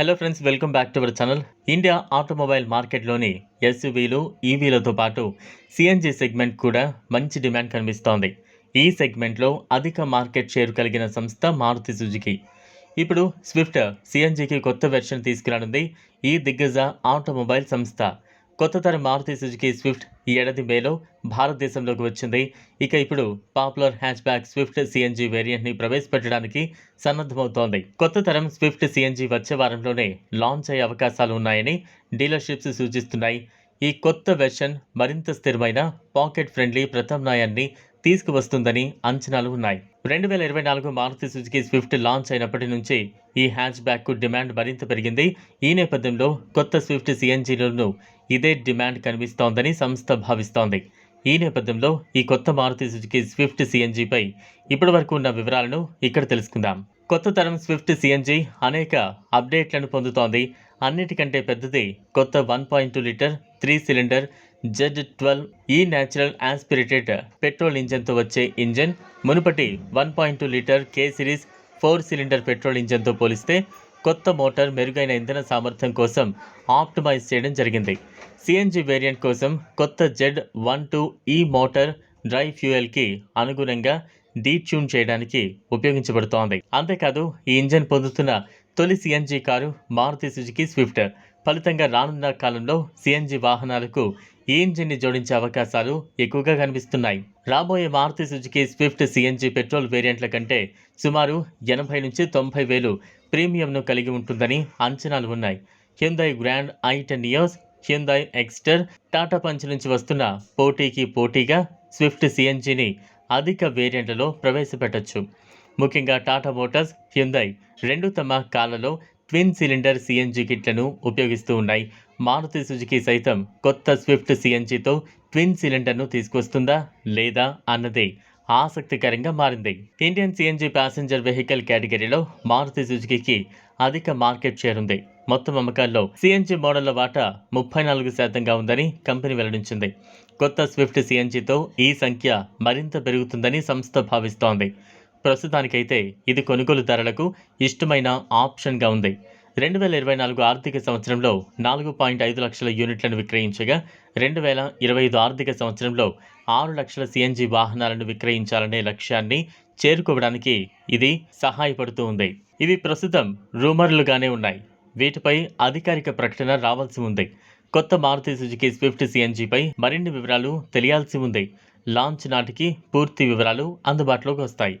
Hello friends welcome back to our channel India automobile మార్కెట్లోని ఎస్యూవీలు ఈవీలతో పాటు సిఎన్జి సెగ్మెంట్ కూడా మంచి డిమాండ్ కనిపిస్తోంది. ఈ సెగ్మెంట్లో అధిక మార్కెట్ షేర్ కలిగిన సంస్థ మారుతి సుజుకి. ఇప్పుడు స్విఫ్ట్ సిఎన్జికి కొత్త వెర్షన్ తీసుకురానుంది. ఈ దిగ్గజ ఆటోమొబైల్ సంస్థ. కొత్త తరం మారుతి సుజుకి స్విఫ్ట్ ఈ ఏడాది మేలో భారతదేశంలోకి వచ్చింది. ఇక ఇప్పుడు popular hatch back Swift CNG వేరియంట్ని ప్రవేశపెట్టడానికి సన్నద్ధమవుతోంది. కొత్త తరం స్విఫ్ట్ సిఎన్జి వచ్చే వారంలోనే లాంచ్ అయ్యే అవకాశాలు ఉన్నాయని డీలర్షిప్స్ సూచిస్తున్నాయి. ఈ కొత్త వెర్షన్ మరింత స్థిరమైన పాకెట్ ఫ్రెండ్లీ ప్రత్యామ్నాయాన్ని తీసుకువస్తుందని అంచనాలు ఉన్నాయి. రెండు వేల ఇరవై నాలుగు మారుతి సుజుకి స్విఫ్ట్ లాంచ్ అయినప్పటి నుంచి ఈ హ్యాచ్ బ్యాక్కు డిమాండ్ మరింత పెరిగింది. ఈ నేపథ్యంలో కొత్త స్విఫ్ట్ సిఎన్జీలను ఇదే డిమాండ్ కనిపిస్తోందని సంస్థ భావిస్తోంది. ఈ నేపథ్యంలో ఈ కొత్త మారుతి సుజుకి స్విఫ్ట్ సిఎన్జిపై ఇప్పటి వరకు ఉన్న వివరాలను ఇక్కడ తెలుసుకుందాం. కొత్త తరం స్విఫ్ట్ సిఎన్జి అనేక అప్డేట్లను పొందుతోంది. అన్నిటికంటే పెద్దది కొత్త one point two litre three cylinder Z twelve E natural aspirated petrol ఇంజన్తో వచ్చే ఇంజన్ మునుపటి one point two litre K series four cylinder petrol ఇంజన్తో పోలిస్తే కొత్త మోటార్ మెరుగైన ఇంధన సామర్థ్యం కోసం ఆప్టిమైజ్ చేయడం జరిగింది. సిఎన్జి వేరియంట్ కోసం కొత్త Z one two E motor dry ఫ్యూయల్కి అనుగుణంగా డీట్యూన్ చేయడానికి ఉపయోగించబడుతోంది. అంతేకాదు ఈ ఇంజన్ పొందుతున్న తొలి CNG car Maruti Suzuki Swift ఫలితంగా రానున్న కాలంలో సిఎన్జి వాహనాలకు ఈ ఇంజిన్ని జోడించే అవకాశాలు ఎక్కువగా కనిపిస్తున్నాయి. రాబోయే Maruti Suzuki Swift CNG petrol వేరియంట్ల కంటే సుమారు ఎనభై నుంచి తొంభై వేలు ప్రీమియంను కలిగి ఉంటుందని అంచనాలు ఉన్నాయి. Hyundai Grand i ten years Hyundai Exter Tata Punch నుంచి వస్తున్న పోటీకి పోటీగా స్విఫ్ట్ సిఎన్జిని అధిక వేరియంట్లలో ప్రవేశపెట్టొచ్చు. ముఖ్యంగా టాటా మోటార్స్ హ్యుందాయ్ రెండు తమ కాలలో ట్విన్ సిలిండర్ సిఎన్జి కిట్లను ఉపయోగిస్తూ ఉన్నాయి. మారుతి సుజుకి సైతం కొత్త స్విఫ్ట్ సిఎన్జితో ట్విన్ సిలిండర్ను తీసుకొస్తుందా లేదా అన్నదే ఆసక్తికరంగా మారింది. ఇండియన్ సిఎన్జి ప్యాసింజర్ వెహికల్ కేటగిరీలో మారుతి సుజుకి అధిక మార్కెట్ షేర్ ఉంది. మొత్తం అమ్మకాల్లో సిఎన్జి మోడళ్ళ వాటా ముప్పై నాలుగు శాతంగా ఉందని కంపెనీ వెల్లడించింది. కొత్త స్విఫ్ట్ సిఎన్జితో ఈ సంఖ్య మరింత పెరుగుతుందని సంస్థ భావిస్తోంది. ప్రస్తుతానికైతే ఇది కొనుగోలుదారులకు ఇష్టమైన ఆప్షన్గా ఉంది. రెండు వేల ఇరవై నాలుగు ఆర్థిక సంవత్సరంలో నాలుగు పాయింట్ ఐదు లక్షల యూనిట్లను విక్రయించగా రెండు వేల ఇరవై ఐదు ఆర్థిక సంవత్సరంలో ఆరు లక్షల సిఎన్జి వాహనాలను విక్రయించాలనే లక్ష్యాన్ని చేరుకోవడానికి ఇది సహాయపడుతూ ఉంది. ఇవి ప్రస్తుతం రూమర్లుగానే ఉన్నాయి. వీటిపై అధికారిక ప్రకటన రావాల్సి ఉంది. కొత్త మారుతి సుజుకి స్విఫ్ట్ సిఎన్జిపై మరిన్ని వివరాలు తెలియాల్సి ఉంది. లాంచ్ నాటికి పూర్తి వివరాలు అందుబాటులోకి వస్తాయి.